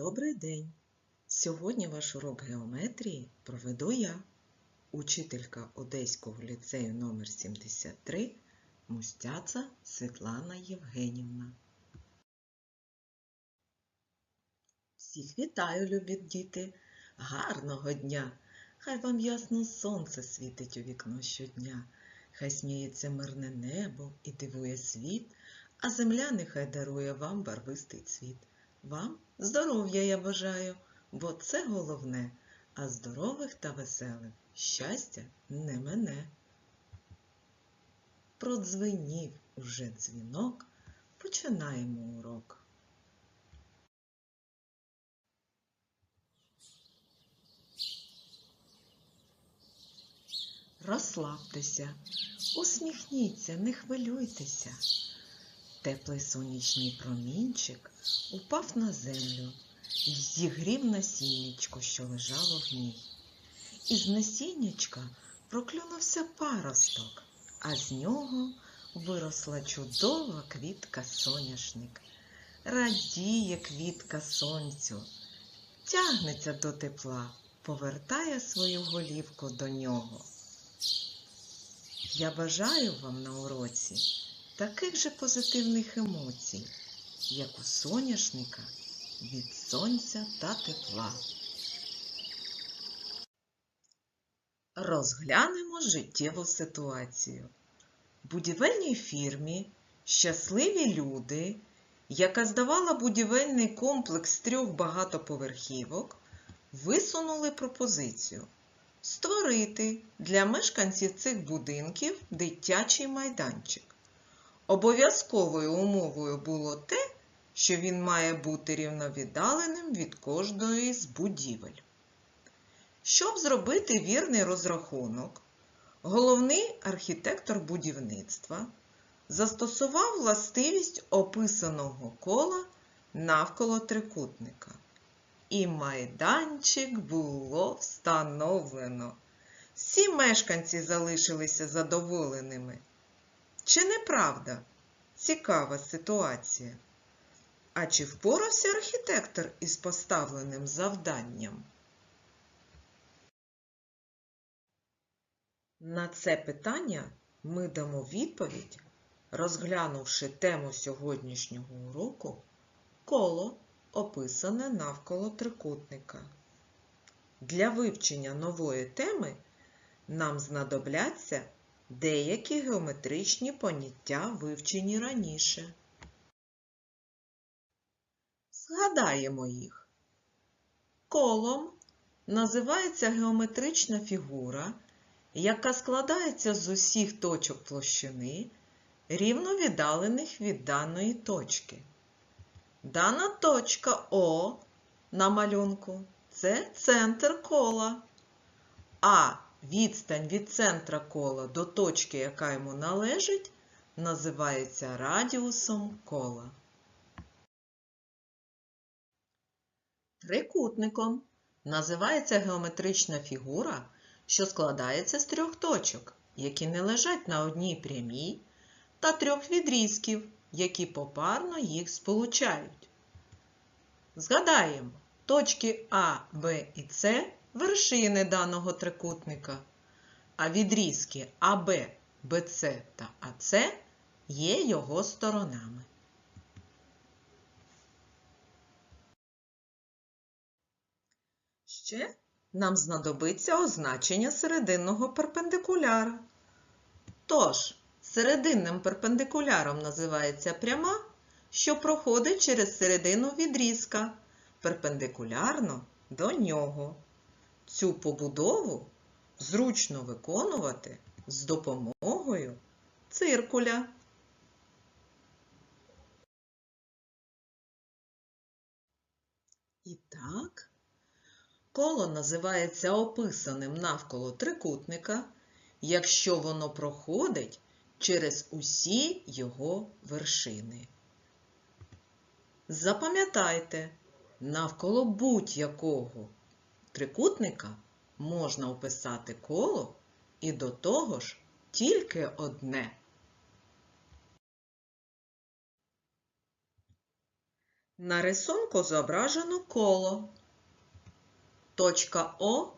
Добрий день! Сьогодні ваш урок геометрії проведу я, учителька Одеського ліцею номер 73 Мустяца Світлана Євгенівна. Всіх вітаю, любі діти! Гарного дня! Хай вам ясно сонце світить у вікно щодня, хай сміється мирне небо і дивує світ, а земля нехай дарує вам барвистий цвіт. Вам здоров'я я бажаю, бо це головне, а здорових та веселих щастя не мене. Продзвенів уже дзвінок, починаємо урок. Розслабтеся, усміхніться, не хвилюйтеся. Теплий сонячний промінчик упав на землю і зігрів насіннячко, що лежало в ній. Із насіннячка проклюнувся паросток, а з нього виросла чудова квітка соняшник. Радіє квітка сонцю, тягнеться до тепла, повертає свою голівку до нього. Я бажаю вам на уроці таких же позитивних емоцій, як у соняшника від сонця та тепла. Розглянемо життєву ситуацію. В будівельній фірмі щасливі люди, яка здавала будівельний комплекс трьох багатоповерхівок, висунули пропозицію створити для мешканців цих будинків дитячий майданчик. Обов'язковою умовою було те, що він має бути рівновіддаленим від кожної з будівель. Щоб зробити вірний розрахунок, головний архітектор будівництва застосував властивість описаного кола навколо трикутника. І майданчик було встановлено. Всі мешканці залишилися задоволеними. Чи не правда? Цікава ситуація. А чи впорався архітектор із поставленим завданням? На це питання ми дамо відповідь, розглянувши тему сьогоднішнього уроку коло, описане навколо трикутника. Для вивчення нової теми нам знадобляться деякі геометричні поняття вивчені раніше. Згадаємо їх. Колом називається геометрична фігура, яка складається з усіх точок площини, рівно віддалених від даної точки. Дана точка О на малюнку це центр кола, а відстань від центра кола до точки, яка йому належить, називається радіусом кола. Трикутником називається геометрична фігура, що складається з трьох точок, які не лежать на одній прямій, та трьох відрізків, які попарно їх сполучають. Згадаємо, точки А, Б і С вершини даного трикутника, а відрізки АБ, БЦ та АЦ є його сторонами. Ще нам знадобиться означення серединного перпендикуляра. Тож, серединним перпендикуляром називається пряма, що проходить через середину відрізка перпендикулярно до нього. Цю побудову зручно виконувати з допомогою циркуля. І так, коло називається описаним навколо трикутника, якщо воно проходить через усі його вершини. Запам'ятайте, навколо будь-якого трикутника можна описати коло і до того ж тільки одне. На рисунку зображено коло. Точка О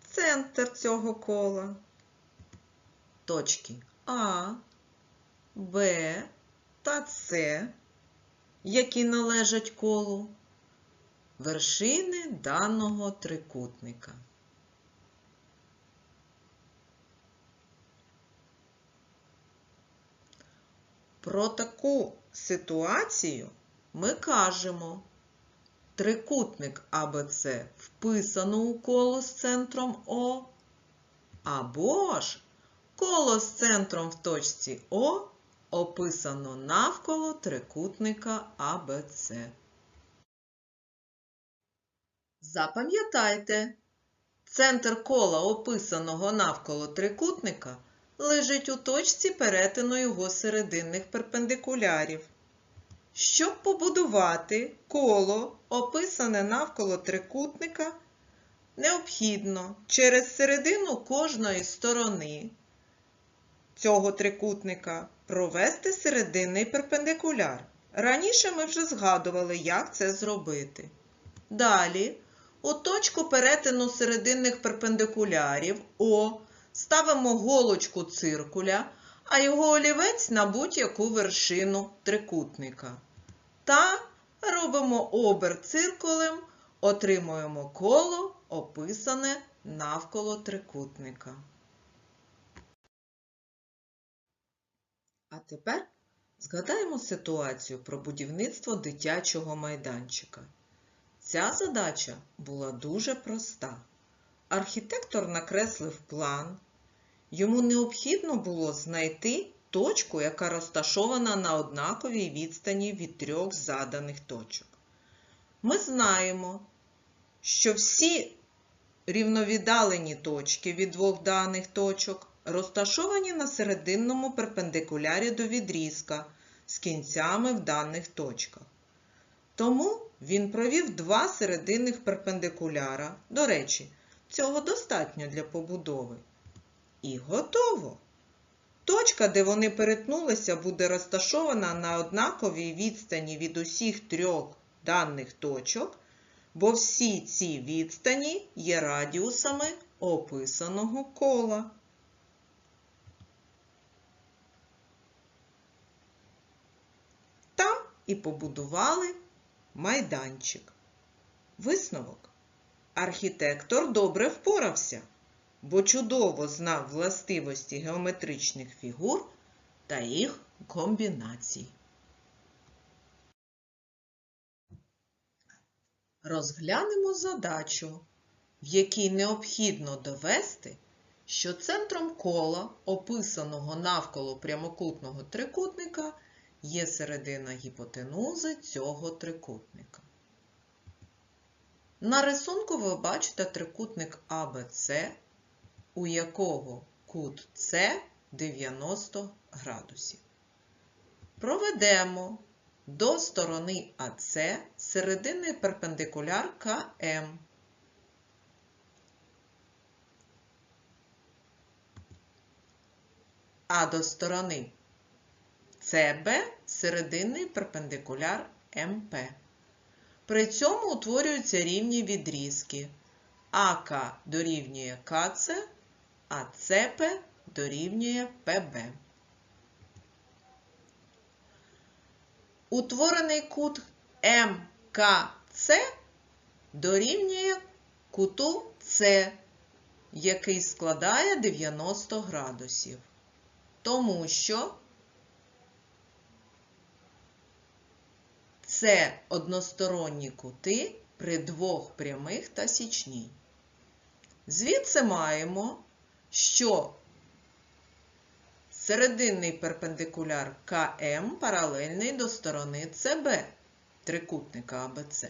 центр цього кола. Точки А, Б та С, які належать колу, вершини даного трикутника. Про таку ситуацію ми кажемо трикутник АБЦ вписано у коло з центром О, або ж коло з центром в точці О описано навколо трикутника АБЦ. Запам'ятайте, центр кола, описаного навколо трикутника, лежить у точці перетину його серединних перпендикулярів. Щоб побудувати коло, описане навколо трикутника, необхідно через середину кожної сторони цього трикутника провести серединний перпендикуляр. Раніше ми вже згадували, як це зробити. Далі, у точку перетину серединних перпендикулярів О ставимо голочку циркуля, а його олівець на будь-яку вершину трикутника. Та робимо оберт циркулем, отримуємо коло, описане навколо трикутника. А тепер згадаємо ситуацію про будівництво дитячого майданчика. Ця задача була дуже проста. Архітектор накреслив план. Йому необхідно було знайти точку, яка розташована на однаковій відстані від трьох заданих точок. Ми знаємо, що всі рівновіддалені точки від двох даних точок розташовані на серединному перпендикулярі до відрізка з кінцями в даних точках. Тому він провів два серединних перпендикуляра. До речі, цього достатньо для побудови. І готово! Точка, де вони перетнулися, буде розташована на однаковій відстані від усіх трьох даних точок, бо всі ці відстані є радіусами описаного кола. Там і побудували майданчик. Висновок. Архітектор добре впорався, бо чудово знав властивості геометричних фігур та їх комбінацій. Розглянемо задачу, в якій необхідно довести, що центром кола, описаного навколо прямокутного трикутника, є середина гіпотенузи цього трикутника. На рисунку ви бачите трикутник АБЦ, у якого кут С 90 градусів. Проведемо до сторони АЦ серединний перпендикуляр КМ. А до сторони СБ серединний перпендикуляр МП. При цьому утворюються рівні відрізки. АК дорівнює КЦ, а ЦП дорівнює ПБ. Утворений кут МКЦ дорівнює куту С, який складає 90 градусів. Тому що це односторонні кути при двох прямих та січній. Звідси маємо, що серединний перпендикуляр КМ паралельний до сторони СБ трикутника АБЦ.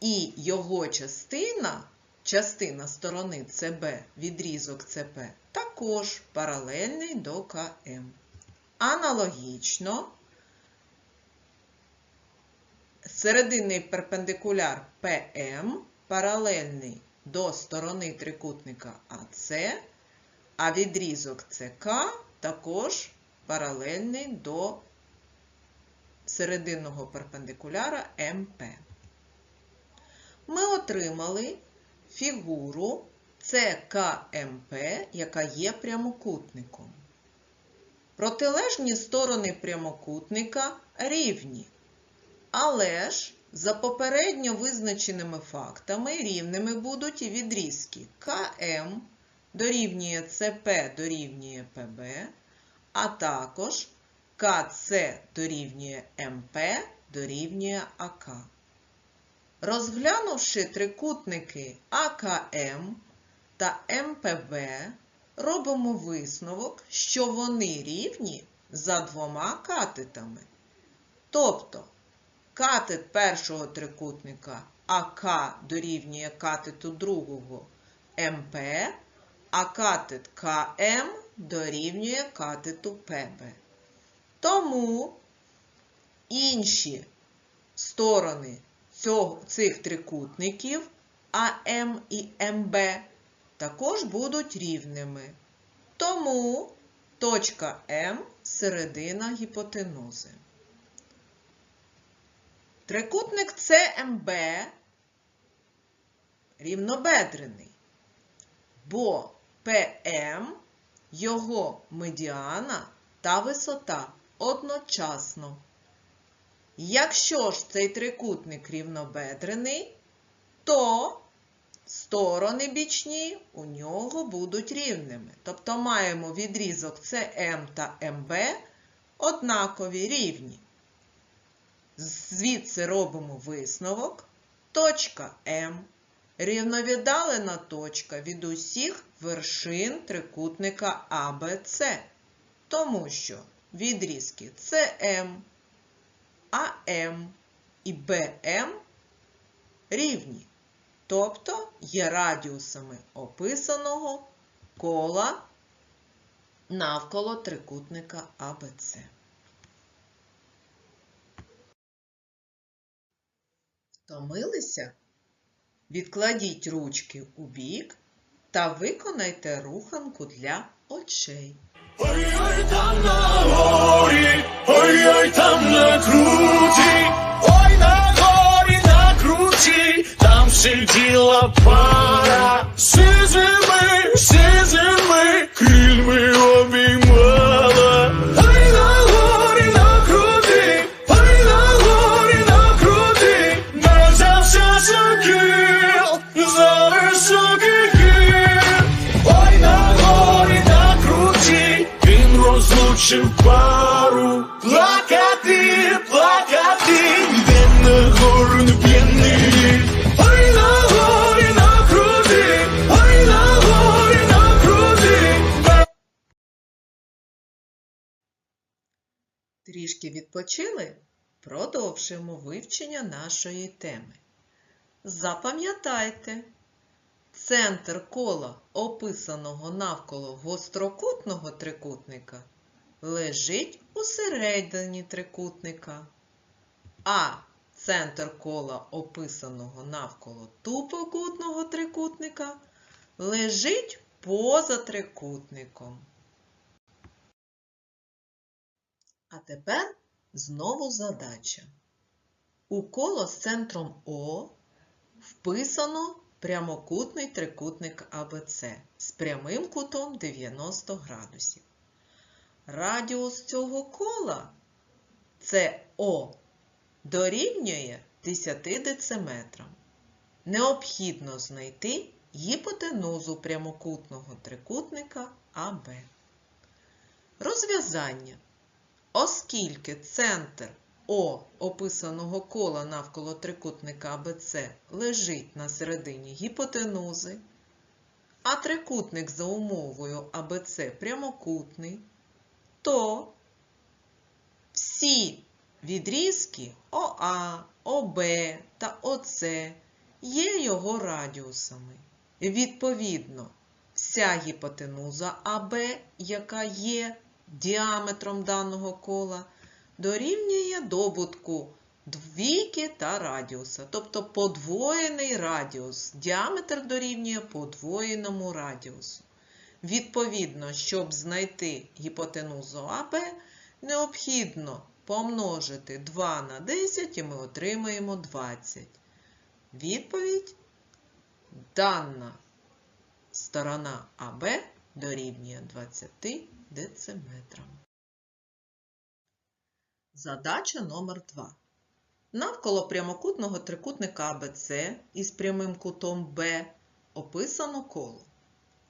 І його частина, частина сторони СБ, відрізок ЦП, також паралельний до КМ. Аналогічно, серединний перпендикуляр ПМ паралельний до сторони трикутника АЦ, а відрізок ЦК також паралельний до серединного перпендикуляра МП. Ми отримали фігуру ЦКМП, яка є прямокутником. Протилежні сторони прямокутника рівні. Але ж за попередньо визначеними фактами рівними будуть і відрізки КМ дорівнює ЦП дорівнює ПБ, а також КЦ дорівнює МП дорівнює АК. Розглянувши трикутники АКМ та МПБ, робимо висновок, що вони рівні за двома катетами. Тобто катет першого трикутника АК дорівнює катету другого МП, а катет КМ дорівнює катету ПБ. Тому інші сторони цих трикутників АМ і МБ також будуть рівними. Тому точка М середина гіпотенузи. Трикутник ЦМБ рівнобедрений, бо ПМ його медіана та висота одночасно. Якщо ж цей трикутник рівнобедрений, то сторони бічні у нього будуть рівними. Тобто маємо відрізок CM та МБ однакові рівні. Звідси робимо висновок. Точка М рівновіддалена точка від усіх вершин трикутника АБЦ, тому що відрізки CM, АМ і БМ рівні, тобто є радіусами описаного кола навколо трикутника АБЦ. Втомилися? Відкладіть ручки у бік та виконайте руханку для очей. Ой-ой, там на горі, ой-ой, там на круті, ой на горі, на круті, там сиділа пара, сизими, сизими, крильми обіймала. Розлучив пару. Плакати, плакати, йде на гору п'яний. Ой на горі, на круті, ой на горі, на круті. Трішки відпочили? Продовжуємо вивчення нашої теми. Запам'ятайте, центр кола, описаного навколо гострокутного трикутника, лежить у середині трикутника, а центр кола, описаного навколо тупокутного трикутника, лежить поза трикутником. А тепер знову задача. У коло з центром О вписано прямокутний трикутник АБЦ з прямим кутом 90 градусів. Радіус цього кола СО дорівнює 10 дециметрам. Необхідно знайти гіпотенузу прямокутного трикутника АБ. Розв'язання. Оскільки центр О описаного кола навколо трикутника АБЦ лежить на середині гіпотенузи, а трикутник за умовою АБЦ прямокутний, то всі відрізки ОА, ОБ та ОЦ є його радіусами. Відповідно, вся гіпотенуза АБ, яка є діаметром даного кола, дорівнює добутку двійки та радіуса, тобто подвоєний радіус. Діаметр дорівнює подвоєному радіусу. Відповідно, щоб знайти гіпотенузу АБ, необхідно помножити 2 на 10 і ми отримаємо 20. Відповідь дана сторона АБ дорівнює 20 дециметрам. Задача номер 2. Навколо прямокутного трикутника АБЦ із прямим кутом Б описано коло.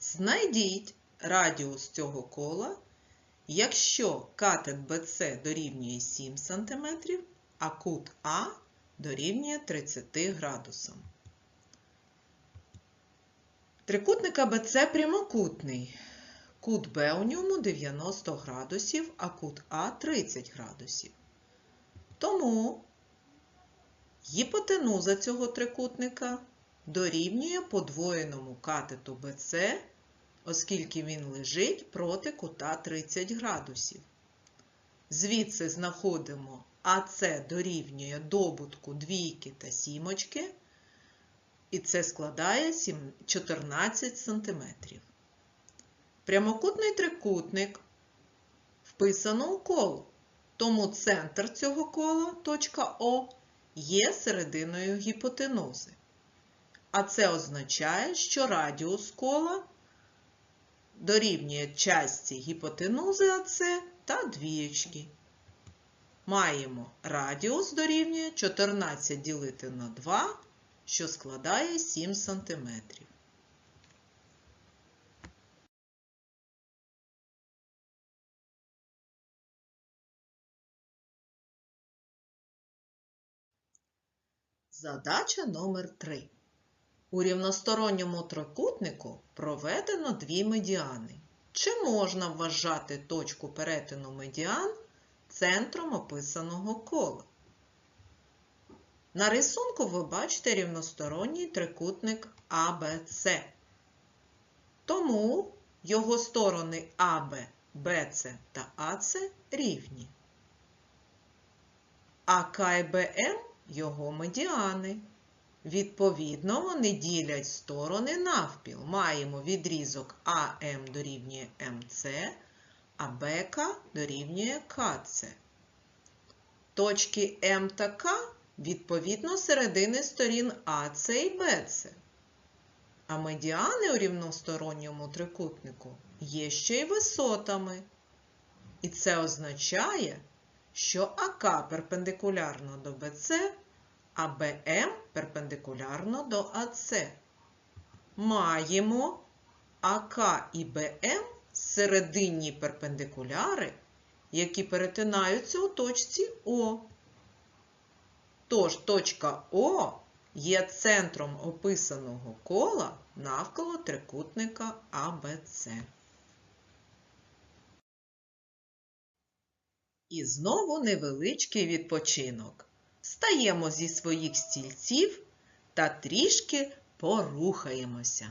Знайдіть радіус цього кола, якщо катет BC дорівнює 7 см, а кут А дорівнює 30 градусам. Трикутник АБЦ прямокутний. Кут Б у ньому 90 градусів, а кут А 30 градусів. Тому гіпотенуза цього трикутника дорівнює подвоєному катету BC, оскільки він лежить проти кута 30 градусів. Звідси знаходимо АС дорівнює добутку двійки та сімочки, і це складає 14 см. Прямокутний трикутник вписано у коло, тому центр цього кола, точка О, є серединою гіпотенузи. А це означає, що радіус кола дорівнює частці гіпотенузи АС та двієчки. Маємо радіус дорівнює 14 ділити на 2, що складає 7 см. Задача номер 3. У рівносторонньому трикутнику проведено дві медіани. Чи можна вважати точку перетину медіан центром описаного кола? На рисунку ви бачите рівносторонній трикутник АБЦ. Тому його сторони АБ, БЦ та АЦ рівні. АК і БМ його медіани. Відповідно, вони ділять сторони навпіл. Маємо відрізок АМ дорівнює МЦ, а БК дорівнює КЦ. Точки М та К відповідно середини сторін АЦ і БЦ. А медіани у рівносторонньому трикутнику є ще й висотами. І це означає, що АК перпендикулярно до БЦ, а БМ перпендикулярно до АЦ. Маємо АК і БМ серединні перпендикуляри, які перетинаються у точці О. Тож точка О є центром описаного кола навколо трикутника АБЦ. І знову невеличкий відпочинок. Встаємо зі своїх стільців та трішки порухаємося.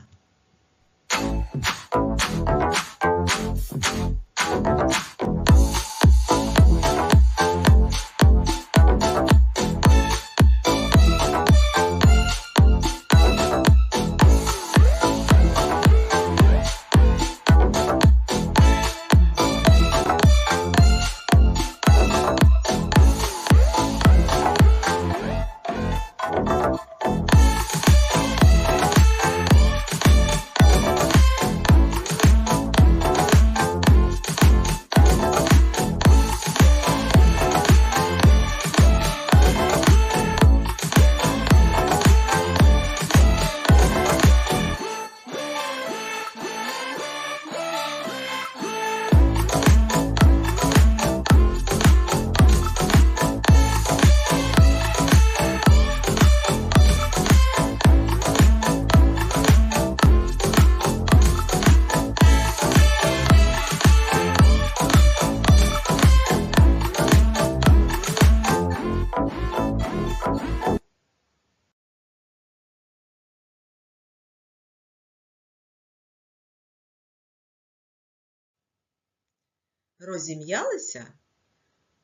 Розім'ялися?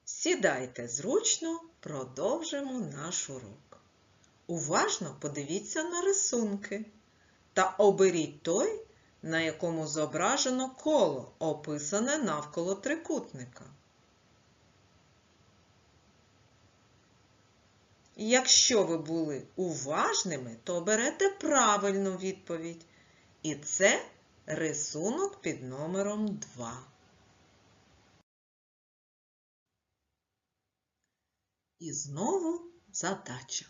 Сідайте зручно, продовжимо наш урок. Уважно подивіться на рисунки та оберіть той, на якому зображено коло, описане навколо трикутника. Якщо ви були уважними, то берете правильну відповідь. І це рисунок під номером 2. І знову задача.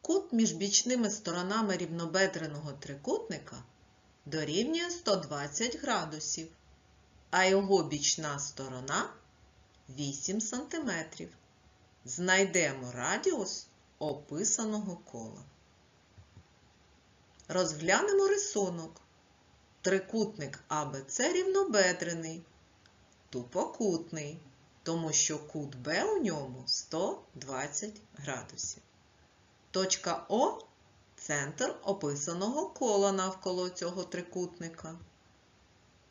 Кут між бічними сторонами рівнобедреного трикутника дорівнює 120 градусів, а його бічна сторона 8 см. Знайдемо радіус описаного кола. Розглянемо рисунок. Трикутник АБЦ рівнобедрений, тупокутний, тому що кут Б у ньому 120 градусів. Точка О центр описаного кола навколо цього трикутника.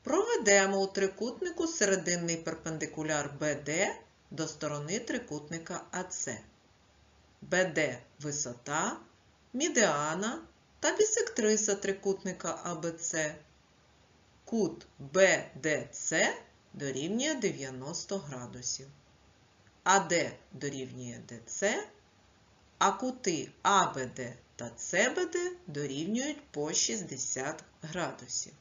Проведемо у трикутнику серединний перпендикуляр BD до сторони трикутника АЦ. BD – висота, мідіана та бісектриса трикутника АБЦ. Кут BDC дорівнює 90 градусів. АД дорівнює ДЦ, а кути АБД та СБД дорівнюють по 60 градусів.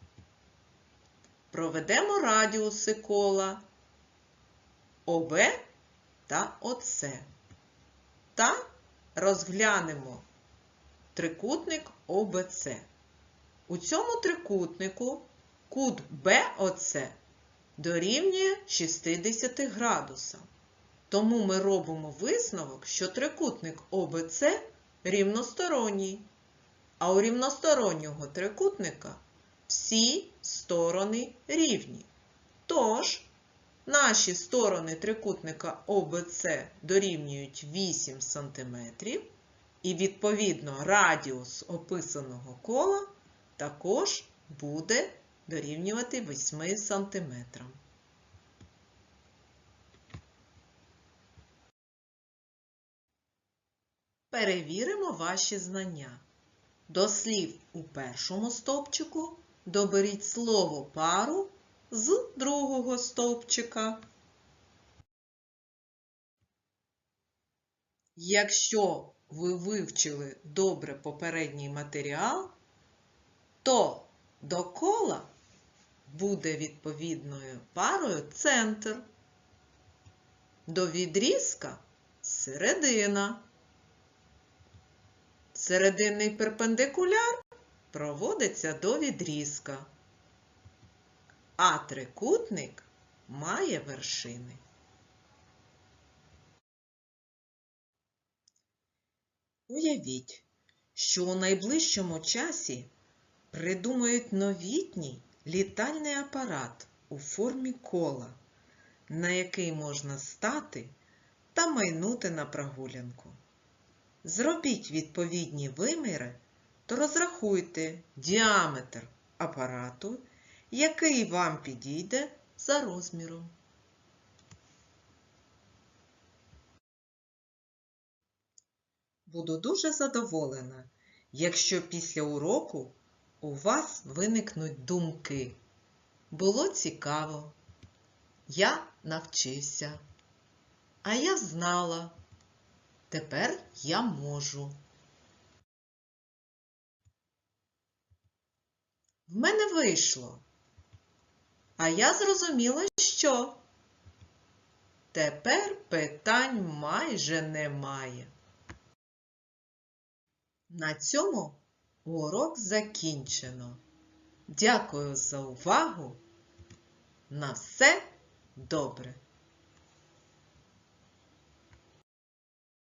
Проведемо радіуси кола ОБ та ОС. Та розглянемо трикутник ОБЦ. У цьому трикутнику кут БОЦ дорівнює 60 градусам. Тому ми робимо висновок, що трикутник ОБЦ рівносторонній. А у рівностороннього трикутника всі сторони рівні. Тож, наші сторони трикутника ОБЦ дорівнюють 8 см, і, відповідно, радіус описаного кола також буде дорівнювати 8 см. Перевіримо ваші знання. До слів у першому стовпчику доберіть слово пару з другого стовпчика. Якщо ви вивчили добре попередній матеріал, то до кола буде відповідною парою центр, до відрізка середина. Серединний перпендикуляр проводиться до відрізка, а трикутник має вершини. Уявіть, що у найближчому часі придумають новітній літальний апарат у формі кола, на який можна стати та майнути на прогулянку. Зробіть відповідні виміри то розрахуйте діаметр апарату, який вам підійде за розміром. Буду дуже задоволена, якщо після уроку у вас виникнуть думки. Було цікаво. Я навчився, а я знала. Тепер я можу. В мене вийшло. А я зрозуміла, що тепер питань майже немає. На цьому урок закінчено. Дякую за увагу. На все добре!